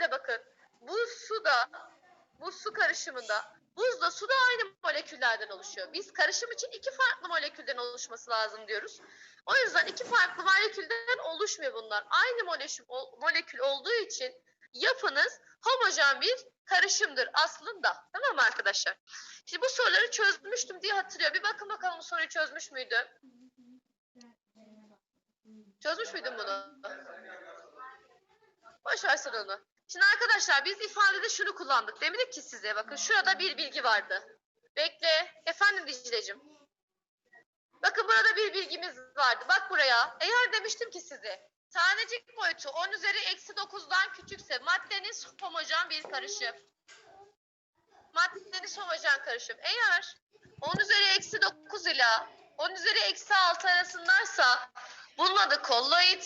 de bakın bu suda bu su karışımında buzla su da aynı moleküllerden oluşuyor. Biz karışım için iki farklı molekülden oluşması lazım diyoruz. O yüzden iki farklı molekülden oluşmuyor bunlar. Aynı molekül, molekül olduğu için yapınız homojen bir karışımdır aslında. Tamam mı arkadaşlar? Şimdi bu soruları çözmüştüm diye hatırlıyor. Bir bakın bakalım soruyu çözmüş müydüm? Çözmüş müydüm bunu? Boş versin onu. Şimdi arkadaşlar biz ifadede şunu kullandık. Demedik ki size bakın şurada bir bilgi vardı. Bekle. Efendim Dicle'cim. Bakın burada bir bilgimiz vardı. Bak buraya. Eğer demiştim ki size tanecik boyutu 10 üzeri eksi 9'dan küçükse maddeniz homojen bir karışım. Maddeniz homojen karışım. Eğer 10 üzeri eksi 9 ile 10 üzeri eksi 6 arasındaysa bunun adı kolloid.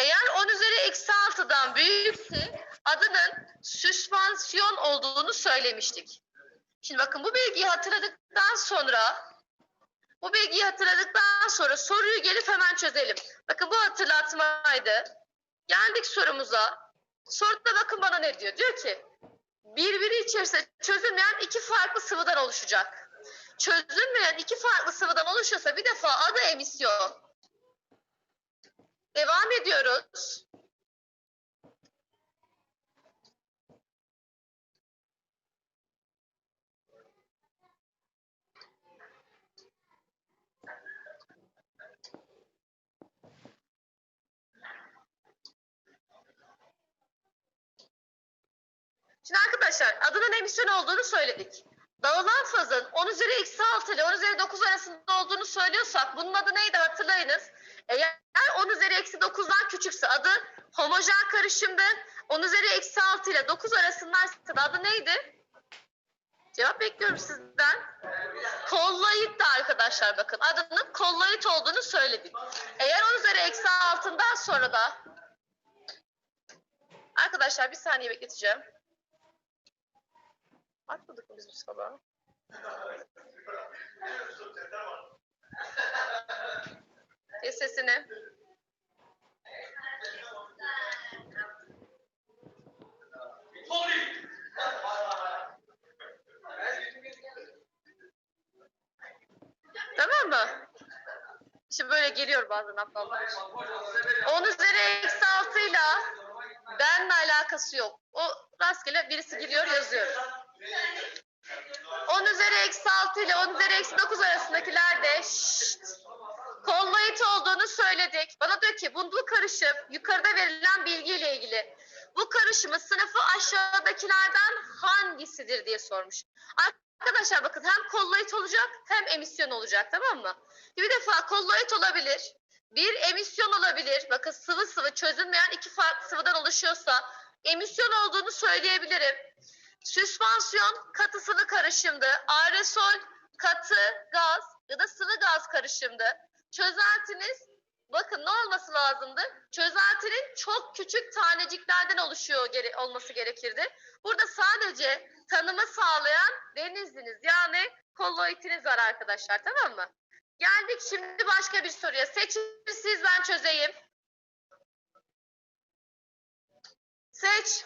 Eğer 10 üzeri eksi 6'dan büyükse adının süspansiyon olduğunu söylemiştik. Şimdi bakın bu bilgiyi hatırladıktan sonra bu bilgiyi hatırladıktan sonra soruyu gelip hemen çözelim. Bakın bu hatırlatmaydı. Geldik sorumuza. Soruda bakın bana ne diyor? Diyor ki birbiri içerisinde çözülmeyen iki farklı sıvıdan oluşacak. Çözülmeyen iki farklı sıvıdan oluşuyorsa bir defa adı emisyon. Devam ediyoruz. Şimdi arkadaşlar adının emisyon olduğunu söyledik. Dağılan fazın 10 üzeri eksi 6 ile 10 üzeri 9 arasında olduğunu söylüyorsak bunun adı neydi hatırlayınız. Eğer 10 üzeri eksi 9'dan küçükse adı homojen karışımdı. 10 üzeri eksi 6 ile 9 arasındaysa da adı neydi? Cevap bekliyorum sizden. Kolloid de arkadaşlar bakın adının kolloid olduğunu söyledik. Eğer 10 üzeri eksi 6'dan sonra da arkadaşlar bir saniye bekleteceğim. Atmadık mı biz bu sabah? Kes sesini. Tamam mı? Şimdi böyle geliyor bazen aptallar. 10 üzeri eksi 6 ile benle alakası yok. O rastgele birisi giriyor yazıyor. 10 üzeri eksi 6 ile 10 üzeri eksi 9 arasındakiler de şşt, kolloid olduğunu söyledik. Bana diyor ki bu karışım yukarıda verilen bilgiyle ilgili. Bu karışımın sınıfı aşağıdakilerden hangisidir diye sormuş. Arkadaşlar bakın hem kolloid olacak hem emisyon olacak tamam mı? Bir defa kolloid olabilir. Bir emisyon olabilir. Bakın sıvı sıvı çözülmeyen iki farklı sıvıdan oluşuyorsa emisyon olduğunu söyleyebilirim. Süspansiyon katı sıvı karışımdı. Aerosol katı gaz ya da sıvı gaz karışımdı. Çözeltiniz bakın ne olması lazımdı? Çözeltinin çok küçük taneciklerden oluşuyor gere olması gerekirdi. Burada sadece tanımı sağlayan deniziniz yani kolloidiniz var arkadaşlar tamam mı? Geldik şimdi başka bir soruya. Seçin siz ben çözeyim. Seç.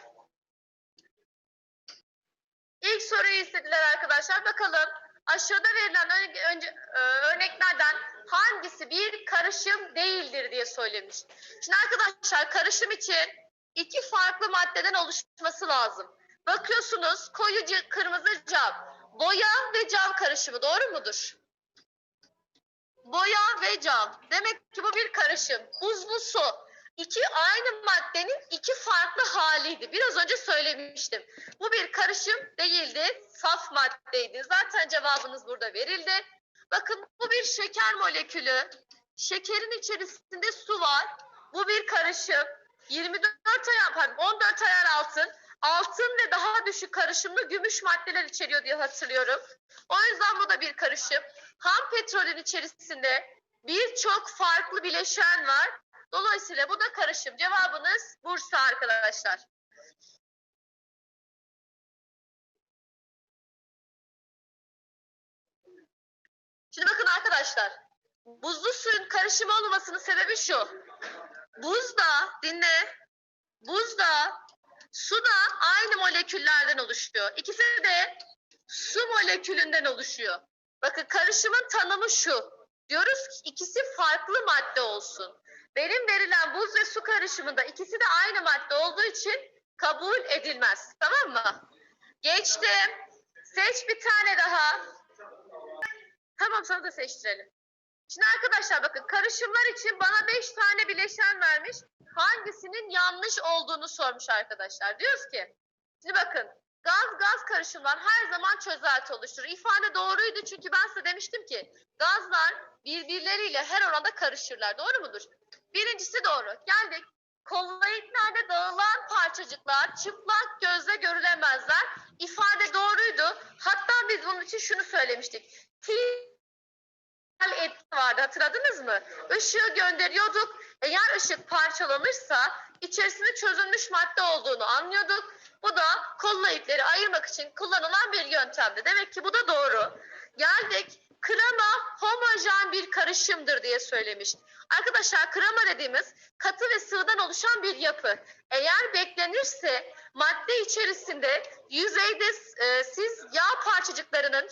İlk soruyu istediler arkadaşlar. Bakalım aşağıda verilen ön- önce, e, örneklerden hangisi bir karışım değildir diye söylemiş. Şimdi arkadaşlar karışım için iki farklı maddeden oluşması lazım. Bakıyorsunuz koyu kırmızı cam, boya ve cam karışımı doğru mudur? Boya ve cam. Demek ki bu bir karışım. Buzlu su. İki aynı maddenin iki farklı haliydi. Biraz önce söylemiştim. Bu bir karışım değildi. Saf maddeydi. Zaten cevabınız burada verildi. Bakın bu bir şeker molekülü. Şekerin içerisinde su var. Bu bir karışım. 24 ayar, pardon 14 ayar altın. Altın ve daha düşük karışımlı gümüş maddeler içeriyor diye hatırlıyorum. O yüzden bu da bir karışım. Ham petrolün içerisinde birçok farklı bileşen var. Dolayısıyla bu da karışım. Cevabınız Bursa arkadaşlar. Şimdi bakın arkadaşlar. Buzlu suyun karışımı olmamasının sebebi şu. Buzda dinle. buzda, su da aynı moleküllerden oluşuyor. İkisi de su molekülünden oluşuyor. Bakın karışımın tanımı şu. Diyoruz ki ikisi farklı madde olsun. Benim verilen buz ve su karışımında ikisi de aynı madde olduğu için kabul edilmez. Tamam mı? Geçtim. Seç bir tane daha. Tamam sana da seçtirelim. Şimdi arkadaşlar bakın karışımlar için bana 5 tane bileşen vermiş. Hangisinin yanlış olduğunu sormuş arkadaşlar. Diyoruz ki şimdi bakın gaz gaz karışımlar her zaman çözelti oluşturur. İfade doğruydu çünkü ben size demiştim ki gazlar birbirleriyle her oranda karışırlar. Doğru mudur? Birincisi doğru. Geldik. Kolloidlerde dağılan parçacıklar çıplak gözle görülemezler. İfade doğruydu. Hatta biz bunun için şunu söylemiştik. Tiyal etki vardı hatırladınız mı? Işığı gönderiyorduk. Eğer ışık parçalanırsa içerisinde çözülmüş madde olduğunu anlıyorduk. Bu da kolloidleri ayırmak için kullanılan bir yöntemdi. Demek ki bu da doğru. Geldik. Krema homojen bir karışımdır diye söylemiş. Arkadaşlar krema dediğimiz katı ve sıvıdan oluşan bir yapı. Eğer beklenirse madde içerisinde yüzeyde e, siz yağ parçacıklarının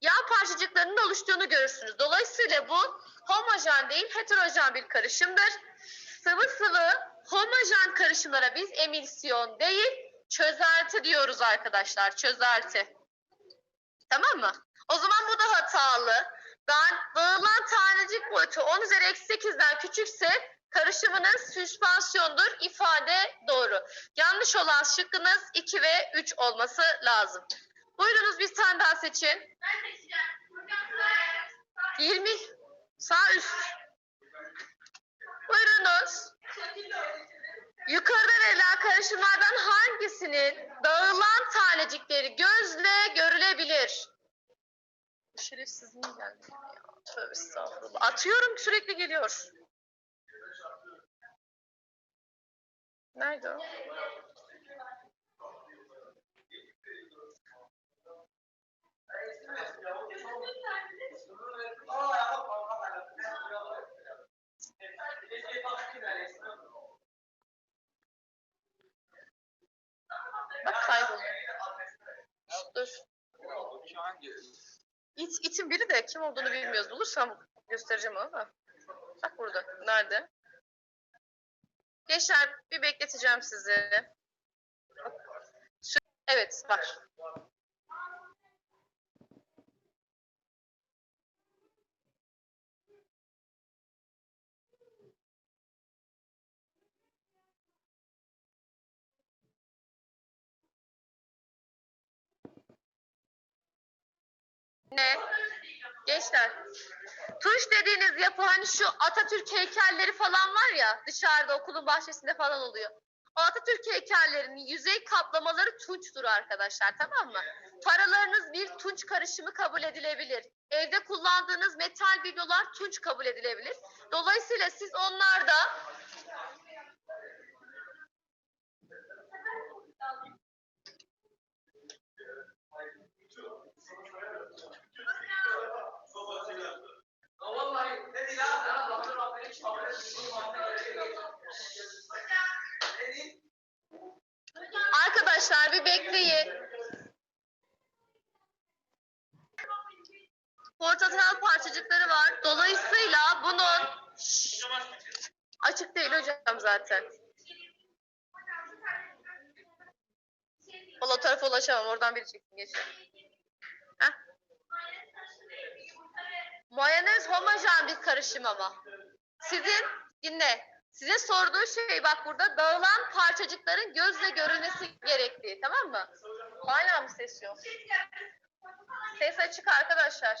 yağ parçacıklarının oluştuğunu görürsünüz. Dolayısıyla bu homojen değil heterojen bir karışımdır. Sıvı sıvı homojen karışımlara biz emisyon değil çözelti diyoruz arkadaşlar. Çözelti. Tamam mı? O zaman bu da hatalı. Ben dağılan tanecik boyutu 10 üzeri eksi 8'den küçükse karışımınız süspansiyondur. ifade doğru. Yanlış olan şıkkınız 2 ve 3 olması lazım. Buyurunuz bir tane daha seçin. 20 sağ üst. Buyurunuz. Yukarıda verilen karışımlardan hangisinin dağılan tanecikleri gözle görülebilir? Şerefsiz niye geldi ya? Tövbe estağfurullah. Atıyorum sürekli geliyor. Nerede o? Bak kayboldu. Dur. İt, itin biri de kim olduğunu bilmiyoruz. Bulursam göstereceğim onu da. Bak burada. Nerede? Gençler bir bekleteceğim sizi. Evet var. Ne? Gençler. Tuş dediğiniz yapı hani şu Atatürk heykelleri falan var ya dışarıda okulun bahçesinde falan oluyor. O Atatürk heykellerinin yüzey kaplamaları tunçtur arkadaşlar tamam mı? Paralarınız bir tunç karışımı kabul edilebilir. Evde kullandığınız metal biblolar tunç kabul edilebilir. Dolayısıyla siz onlarda bir bekleyin. Portakal parçacıkları var. Dolayısıyla bunun açık değil hocam zaten. O tarafa ulaşamam. Oradan biri çeksin geçiyor. Mayonez homojen bir karışım ama. Sizin dinle. Size sorduğu şey bak burada dağılan parçacıkların gözle görülmesi gerektiği tamam mı? Hala mı ses yok? Ses açık arkadaşlar.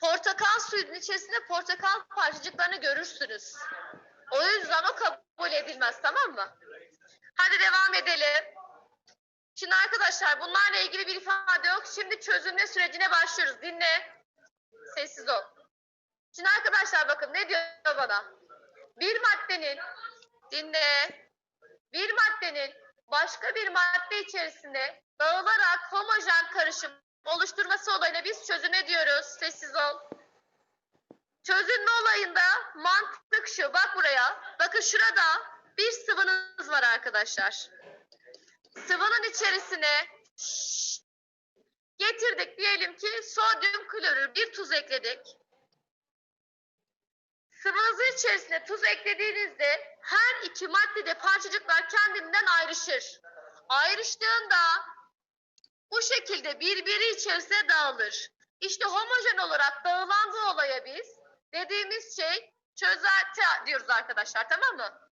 Portakal suyunun içerisinde portakal parçacıklarını görürsünüz. O yüzden o kabul edilmez tamam mı? Hadi devam edelim. Şimdi arkadaşlar bunlarla ilgili bir ifade yok. Şimdi çözülme sürecine başlıyoruz. Dinle. Sessiz ol. Şimdi arkadaşlar bakın ne diyor bana? Bir maddenin dinle. Bir maddenin başka bir madde içerisinde dağılarak homojen karışım oluşturması olayına biz çözülme diyoruz. Sessiz ol. Çözülme olayında mantık şu. Bak buraya. Bakın şurada bir sıvınız var arkadaşlar. Sıvının içerisine getirdik diyelim ki sodyum klorür bir tuz ekledik. Sıvınızın içerisine tuz eklediğinizde her iki maddede parçacıklar kendinden ayrışır. Ayrıştığında bu şekilde birbiri içerisine dağılır. İşte homojen olarak dağılan bu olaya biz dediğimiz şey çözelti diyoruz arkadaşlar tamam mı?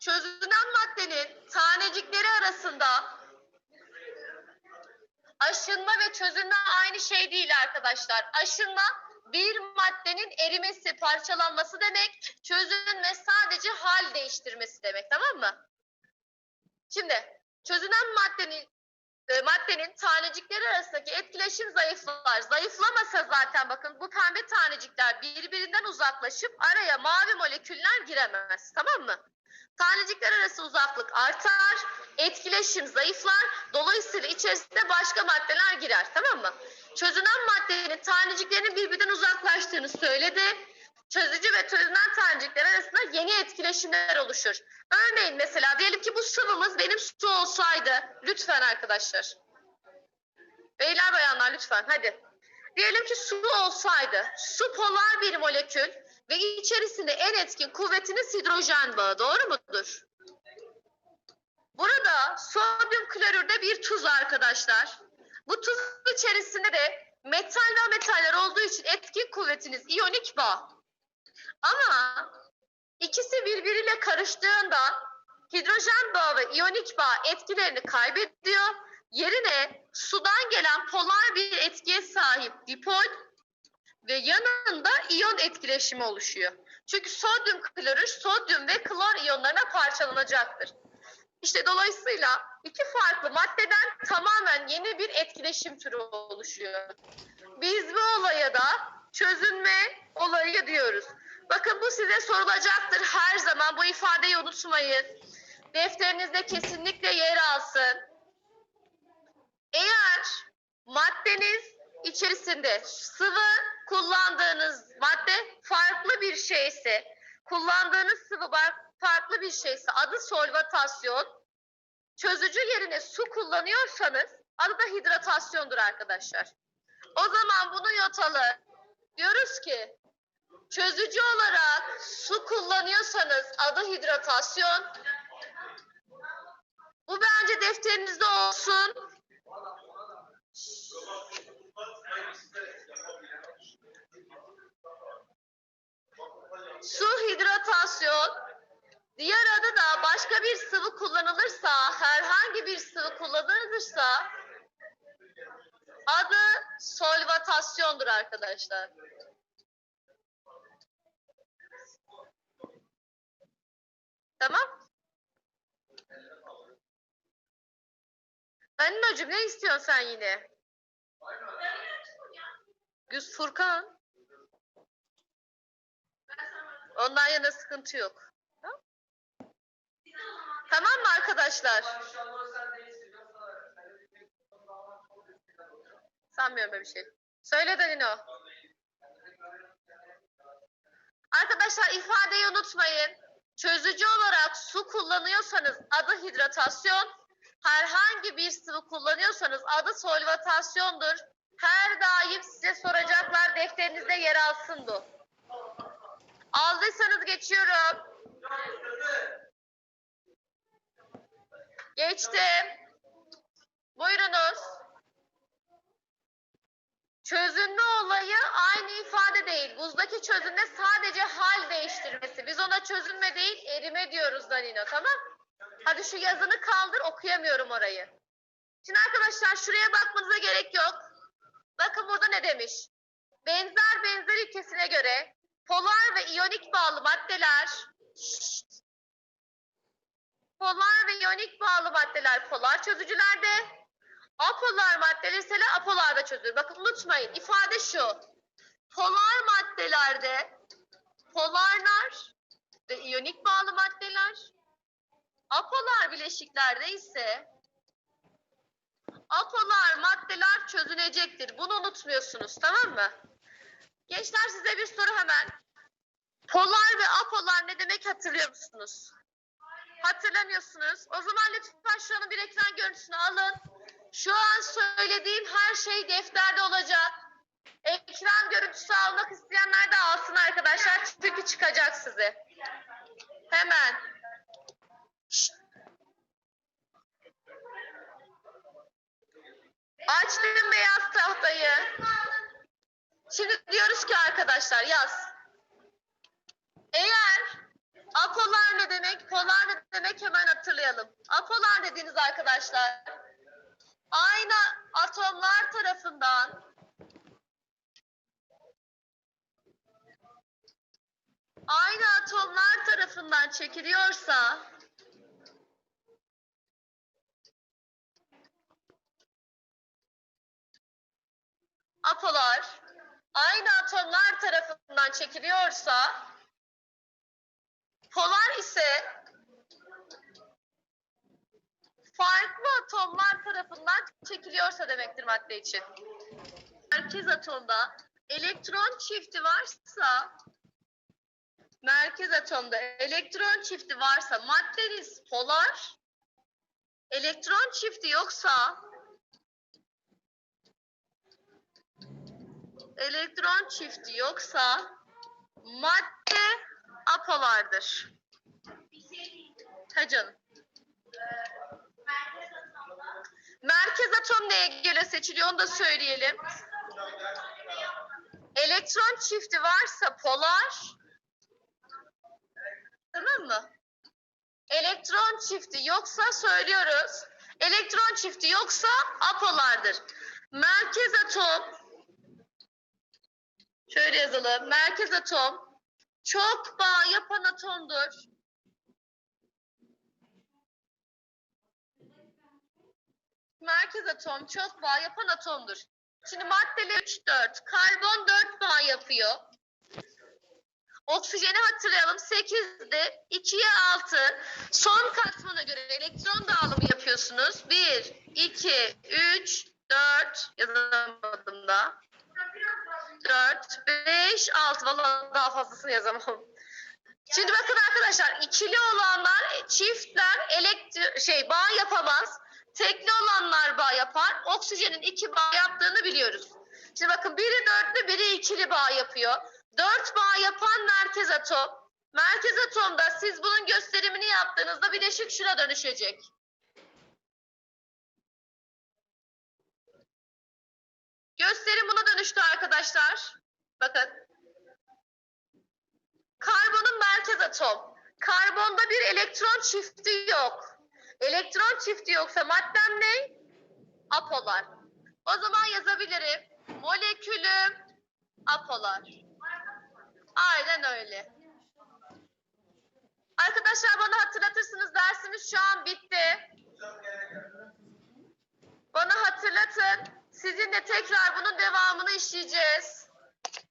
Çözünen maddenin tanecikleri arasında aşınma ve çözünme aynı şey değil arkadaşlar. Aşınma bir maddenin erimesi, parçalanması demek. Çözünme sadece hal değiştirmesi demek tamam mı? Şimdi çözünen maddenin e, maddenin tanecikleri arasındaki etkileşim zayıflar. Zayıflamasa zaten bakın bu pembe tanecikler birbirinden uzaklaşıp araya mavi moleküller giremez. Tamam mı? Tanecikler arası uzaklık artar, etkileşim zayıflar. Dolayısıyla içerisinde başka maddeler girer. Tamam mı? Çözünen maddenin taneciklerinin birbirinden uzaklaştığını söyledi. Çözücü ve çözünen tanecikler arasında yeni etkileşimler oluşur. Örneğin mesela diyelim ki bu sıvımız benim su olsaydı. Lütfen arkadaşlar. Beyler bayanlar lütfen hadi. Diyelim ki su olsaydı. Su polar bir molekül ve içerisinde en etkin kuvvetiniz hidrojen bağı. Doğru mudur? Burada sodyum klorürde bir tuz arkadaşlar. Bu tuz içerisinde de metal ve metaller olduğu için etkin kuvvetiniz iyonik bağ. Ama ikisi birbiriyle karıştığında hidrojen bağı ve iyonik bağ etkilerini kaybediyor. Yerine sudan gelen polar bir etkiye sahip dipol ve yanında iyon etkileşimi oluşuyor. Çünkü sodyum klorür sodyum ve klor iyonlarına parçalanacaktır. İşte dolayısıyla iki farklı maddeden tamamen yeni bir etkileşim türü oluşuyor. Biz bu olaya da çözünme olayı diyoruz. Bakın bu size sorulacaktır her zaman. Bu ifadeyi unutmayın. Defterinizde kesinlikle yer alsın. Eğer maddeniz içerisinde sıvı kullandığınız madde farklı bir şeyse, kullandığınız sıvı farklı bir şeyse adı solvatasyon, çözücü yerine su kullanıyorsanız adı da hidratasyondur arkadaşlar. O zaman bunu yotalım. Diyoruz ki çözücü olarak su kullanıyorsanız adı hidratasyon. Bu bence defterinizde olsun. Su hidratasyon. Diğer adı da başka bir sıvı kullanılırsa, herhangi bir sıvı kullanılırsa adı solvatasyondur arkadaşlar. Tamam? Anneciğim ne istiyorsun sen yine? Güz Furkan. Ondan yana sıkıntı yok. Tamam, tamam mı arkadaşlar? Sanmıyorum böyle bir şey. Söyle Danilo. Arkadaşlar ifadeyi unutmayın. Çözücü olarak su kullanıyorsanız adı hidratasyon, herhangi bir sıvı kullanıyorsanız adı solvatasyondur. Her daim size soracaklar defterinizde yer alsın bu. Aldıysanız geçiyorum. Geçtim. Buyurunuz. Çözünme olayı aynı ifade değil. Buzdaki çözünme sadece hal değiştirmesi. Biz ona çözünme değil erime diyoruz Danilo tamam? Hadi şu yazını kaldır okuyamıyorum orayı. Şimdi arkadaşlar şuraya bakmanıza gerek yok. Bakın burada ne demiş? Benzer benzer ilkesine göre polar ve iyonik bağlı maddeler polar ve iyonik bağlı maddeler polar çözücülerde apolar maddeler ise apolarda çözülür. Bakın unutmayın ifade şu. Polar maddelerde polarlar ve iyonik bağlı maddeler apolar bileşiklerde ise apolar maddeler çözünecektir. Bunu unutmuyorsunuz tamam mı? Gençler size bir soru hemen. Polar ve apolar ne demek hatırlıyor musunuz? Hatırlamıyorsunuz. O zaman lütfen şu an bir ekran görüntüsünü alın. Şu an söylediğim her şey defterde olacak. Ekran görüntüsü almak isteyenler de alsın arkadaşlar. Çünkü çıkacak size. Hemen. Açtım beyaz tahtayı. Şimdi diyoruz ki arkadaşlar yaz. Eğer apolar ne demek, polar ne demek hemen hatırlayalım. Apolar dediğiniz arkadaşlar aynı atomlar tarafından aynı atomlar tarafından çekiliyorsa apolar aynı atomlar tarafından çekiliyorsa polar ise farklı atomlar tarafından çekiliyorsa demektir madde için. Merkez atomda elektron çifti varsa merkez atomda elektron çifti varsa maddeniz polar elektron çifti yoksa elektron çifti yoksa madde apolardır. Ha canım. Merkez atom neye göre seçiliyor onu da söyleyelim. Elektron çifti varsa polar. Tamam mı? Elektron çifti yoksa söylüyoruz. Elektron çifti yoksa apolardır. Merkez atom şöyle yazalım. Merkez atom çok bağ yapan atomdur. Merkez atom çok bağ yapan atomdur. Şimdi maddeler 3, 4. Karbon 4 bağ yapıyor. Oksijeni hatırlayalım. 8'de 2'ye 6. Son katmana göre elektron dağılımı yapıyorsunuz. 1, 2, 3, 4. Yazamadım da. 4, 5, 6. Vallahi daha fazlasını yazamam. Şimdi bakın arkadaşlar ikili olanlar çiftler elektri şey bağ yapamaz. Tekli olanlar bağ yapar. Oksijenin iki bağ yaptığını biliyoruz. Şimdi bakın biri dörtlü biri ikili bağ yapıyor. Dört bağ yapan merkez atom. Merkez atomda siz bunun gösterimini yaptığınızda bileşik şuna dönüşecek. Arkadaşlar. Bakın. Karbonun merkez atom. Karbonda bir elektron çifti yok. Elektron çifti yoksa maddem ne? Apolar. O zaman yazabilirim. Molekülüm apolar. Aynen öyle. Arkadaşlar bana hatırlatırsınız dersimiz şu an bitti. Bana hatırlatın. Sizinle tekrar bunun devamını işleyeceğiz.